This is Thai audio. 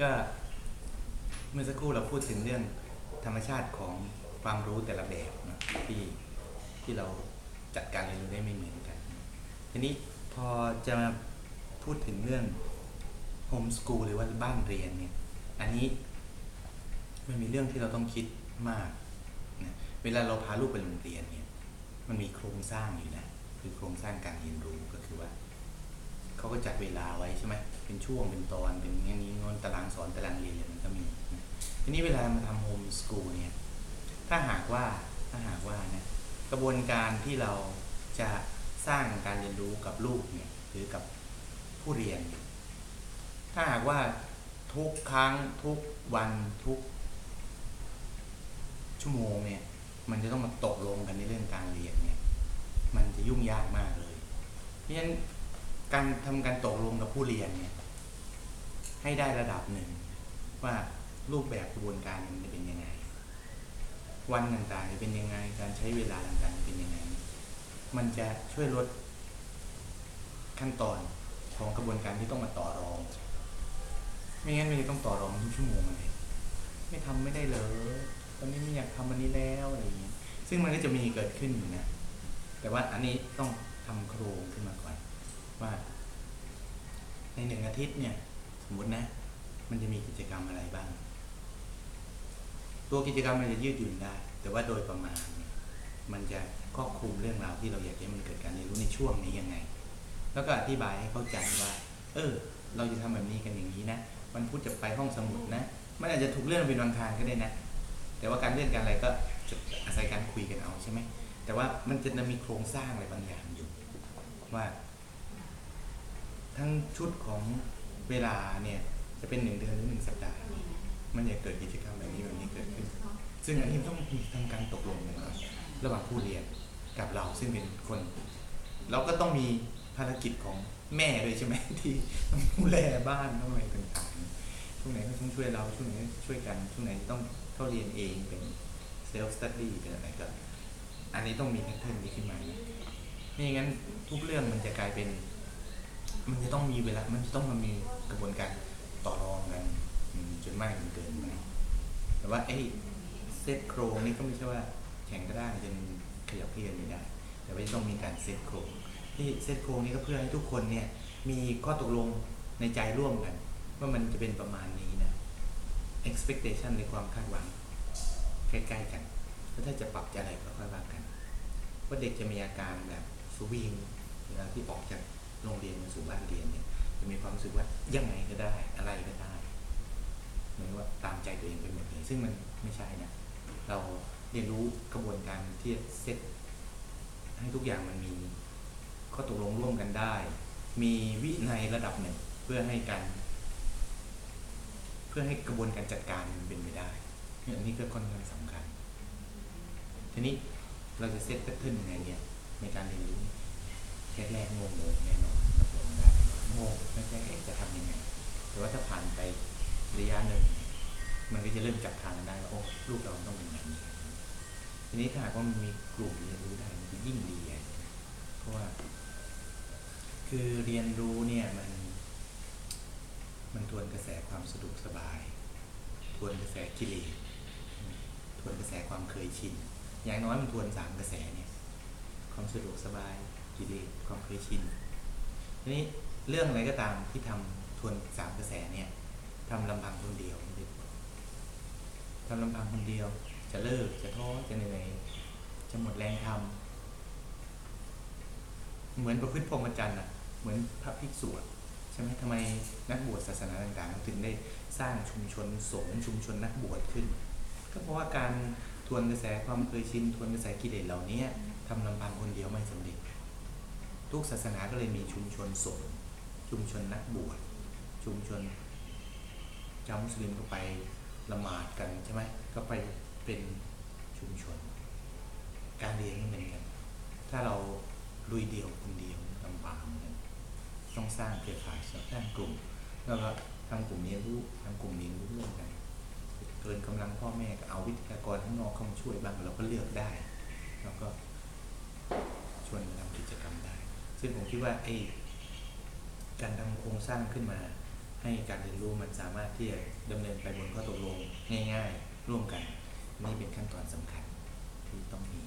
ก็เมื่อสักครู่เราพูดถึงเรื่องธรรมชาติของความรู้แต่ละแบบนะที่ที่เราจัดการเรียนรู้ได้ไม่เหมือนกัน ทีนี้พอจะมาพูดถึงเรื่องโฮมส o ูลหรือว่าบ้านเรียนเนี่ยอันนี้มันมีเรื่องที่เราต้องคิดมากนะเวลาเราพาลูกไปโรงเรียนเนี่ยมันมีโครงสร้างอยู่นะคือโครงสร้างการเรียนรู้ก็คือว่า เขาก็จัดเวลาไว้ใช่ไหมเป็นช่วงเป็นตอนเป็นอย่างนี้งอนตารางสอนตารางเรียนอะไรมันก็มีทีนี้เวลามาทำโฮมส o ูลเนี่ยถ้าหากว่าถ้าหากว่านะกระบวนการที่เราจะสร้างการเรียนรู้กับลูกเนี่ยหรือกับผู้เรียน ถ้าหากว่าทุกครั้งทุกวันทุก ชั่วโมงเนี่ยมันจะต้องมาตกลงกันในเรื่องการเรียนเนี่ยมันจะยุ่งยากมากเลย เพราะฉะนั้น การทำการตกลงกับผู้เรียนเนี่ยให้ได้ระดับหนึ่ง ว่ารูปแบบกระบวนการมันจะเป็นยังไง วันต่างๆจะเป็นยังไง การใช้เวลาต่างๆจะเป็นยังไง มันจะช่วยลดขั้นตอนของกระบวนการที่ต้องมาต่อรอง ไม่งั้นมันจะต้องต่อรองทุกชั่วโมงเลยไม่ทำไม่ได้เลยตอนนี้ไม่อยากทำอันนี้แล้วอะไรอย่างเงี้ยซึ่งมันก็จะมีเกิดขึ้นอยู่นะ แต่ว่าอันนี้ต้องทำโครงขึ้นมาก่อน ว่าในหนึ่งอาทิตย์เนี่ย สมมตินะ มันจะมีกิจกรรมอะไรบ้าง ตัวกิจกรรมมันจะยืดหยุ่นได้ แต่ว่าโดยประมาณเนี่ยมันจะครอบคลุมเรื่องราวที่เราอยากให้มันเกิดการเรียนรู้ในช่วงนี้ยังไง แล้วก็อธิบายให้เข้าใจว่า เออ เราจะทำแบบนี้กันอย่างนี้นะวันพุธจะไปห้องสมุดนะ มันอาจจะถูกเลื่อนเป็นวันอังคารก็ได้นะ แต่ว่าการเลื่อนการอะไรก็จะอาศัยการคุยกันเอาใช่ไหมแต่ว่ามันจะมีโครงสร้างอะไรบางอย่างอยู่ว่า ทั้งชุดของเวลาเนี่ยจะเป็นหนึ่งเดือนหรือหนึ่งสัปดาห์ มันจะเกิดกิจกรรมแบบนี้แบบนี้เกิดขึ้น ซึ่งอันนี้ต้องมีทำการตกลงกันก่อนระหว่างผู้เรียนกับเราซึ่งเป็นคนเราก็ต้องมีภารกิจของแม่ด้วยใช่ไหมที่ต้องดูแลบ้านต้องอะไรต่างๆช่วงไหนก็ต้องช่วยเราช่วงไหนช่วยกันช่วงไหนต้องเข้าเรียนเองเป็นเซลฟ์สตัดดี้เป็นอะไรก็อันนี้ต้องมีแพทเทิร์นนี้ขึ้นมาไม่อย่างนั้นทุกเรื่องมันจะกลายเป็น มันจะต้องมีเวลา มันจะต้องมามีกระบวนการต่อรองกันอืมจนมากจนเกินไปแต่ว่าไอ้เซตโครงนี่ก็ไม่ใช่ว่าแข่งก็ได้จนขยับเพี้ยนไม่ได้ แต่ว่าจะต้องมีการเซตโครงที่เซตโครงนี้ก็เพื่อให้ทุกคนเนี่ยมีข้อตกลงในใจร่วมกัน ว่ามันจะเป็นประมาณนี้นะ expectation ในความคาดหวังใกล้ๆกันแล้วถ้าจะปรับจะอะไรก็ค่อยว่ากันว่าเด็กจะมีอาการแบบสวิงเวลาที่ออกจาก โรงเรียนมาสู่บ้านเรียนเนี่ยจะมีความรู้สึกว่ายังไงก็ได้อะไรก็ได้เหมือนว่าตามใจตัวเองไปหมดเลยซึ่งมันไม่ใช่นะเราเรียนรู้กระบวนการที่จะเซตให้ทุกอย่างมันมีข้อตกลงร่วมกันได้ มีวินัยระดับหนึ่งเพื่อให้การ เพื่อให้กระบวนการจัดการมันเป็นไปได้เนี่ยอันนี้ก็ค่อนข้างสำคัญ ทีนี้เราจะเซตแพทเทิร์นยังไงเนี่ยในการเรียนรู้แรกงงเลยแน่นอนรับรอง งงแรกๆจะทำยังไงแต่ว่าถ้าผ่านไประยะหนึ่งมันก็จะเริ่มจับทางกันได้วโอ้ลูกเราต้องเป็นแบบนี้ทีนี้ถ้าหากว่ามันมีกลุ่มเรียนรู้ได้มันจะยิ่งดีเพราะว่า คือเรียนรู้เนี่ยมัน มันทวนกระแสความสะดวกสบาย ทวนกระแสกิเลสทวนกระแสความเคยชินอย่างน้อยมันทวนสามกระแสเนี่ย ความสะดวกสบายกิเลสความเคยชินทีนี้ เรื่องอะไรก็ตามที่ทำทวนสามกระแสเนี่ยทำลำพังคนเดียวไม่ได้ผลทำลำพังคนเดียว จะเลิกจะท้อจะเหนื่อยจะหมดแรงทำเหมือนประพฤติพรหมจรรย์อะ เหมือนพระภิกษุอะใช่ไหมทำไมนักบวชศาสนาต่างๆถึงได้สร้างชุมชนสงฆ์ชุมชนนักบวชขึ้น ก็เพราะว่าการทวนกระแสความเคยชินทวนกระแสกิเลสเหล่านี้ทำลำพังคนเดียวไม่สำเร็จ ทุกศาสนาก็เลยมีชุมชนสงฆ์ ชุมชนนักบวชชุมชนชาวมุสลิมก็ไปละหมาดกันใช่ไหมก็ไปเป็นชุมชน การเรียนก็เหมือนกันถ้าเราลุยเดียวคนเดียวลำบากเหมือนกันต้องสร้างเครือข่ายสร้างกลุ่ม แล้วก็ทำกลุ่มเรียนรู้ทำกลุ่มเรียนรู้ร่วมกันเกินกำลังพ่อแม่ก็เอาวิทยากรข้างนอกเข้ามาช่วยบ้างเราก็เลือกได้ แล้วก็ชวนมาทำกิจกรรมได้ ซึ่งผมคิดว่าไอ้ การทำโครงสร้างขึ้นมา ให้การเรียนรู้มันสามารถที่จะดำเนินไปบนข้อตกลงง่าย ๆ ร่วมกันนี่เป็นขั้นตอนสำคัญที่ต้องมี